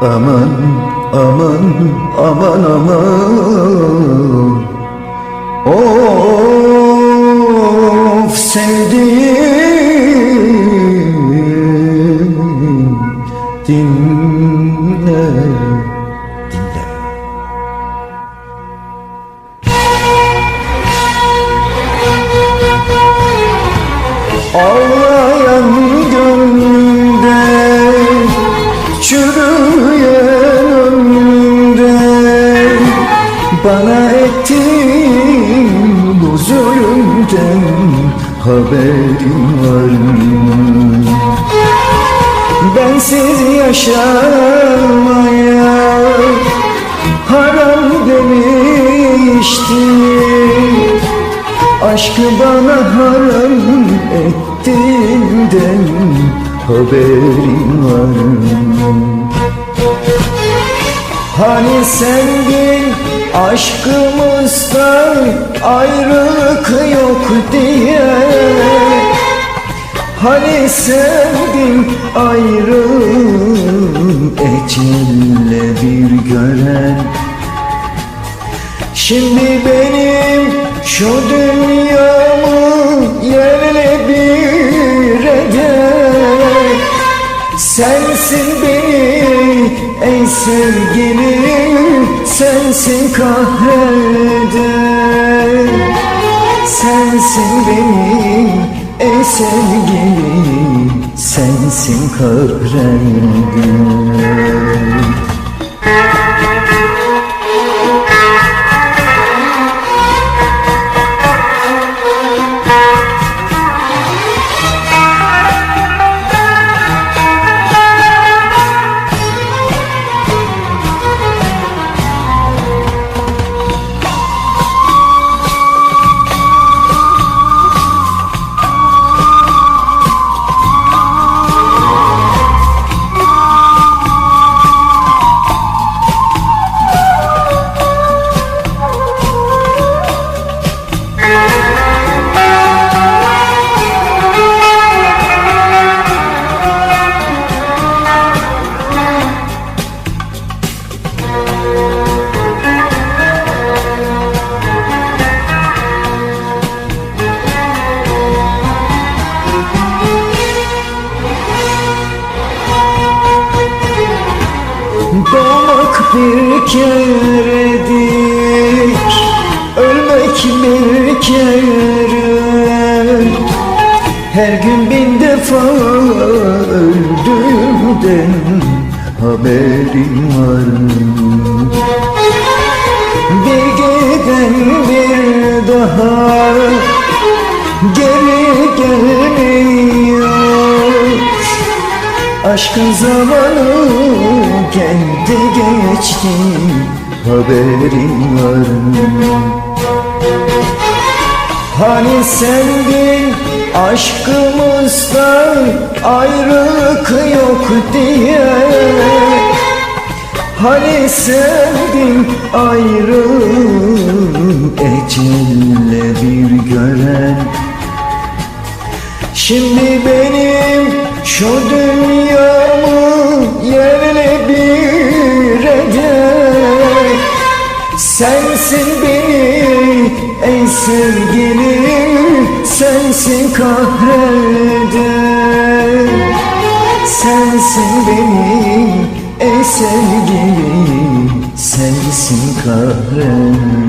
Aman aman aman aman. Of sevdiğim. Dinle Dinle. Ağlayan gönlümde Bana ettiğin bu zulümden Haberin var mı? Bensiz yaşamaya Haram demiştin Aşkı bana haram ettiğinden haberin var mı? Hani sendin aşkımızda ayrılık yok diye. Hani sendin ayrı ecelle bir gören. Şimdi benim şu dünyamı yerle bir eden Sensin beni ey sevgilim Sensin kahreden Sensin benim ey sevgilim Sensin kahreden bir keredir Ölmek bir kere Her gün bin defa öldüğümden haberim var Bir giden bir daha geri gelmiyor Aşkın zamanı geldi geçti haberin var mı? Hani sendin aşkımızda ayrılık yok diye Hani sendin ayrı ecelle bir gören Şimdi benim şu dünyamı Sensin kahreden Sensin benim ey sevgilim Sensin kahreden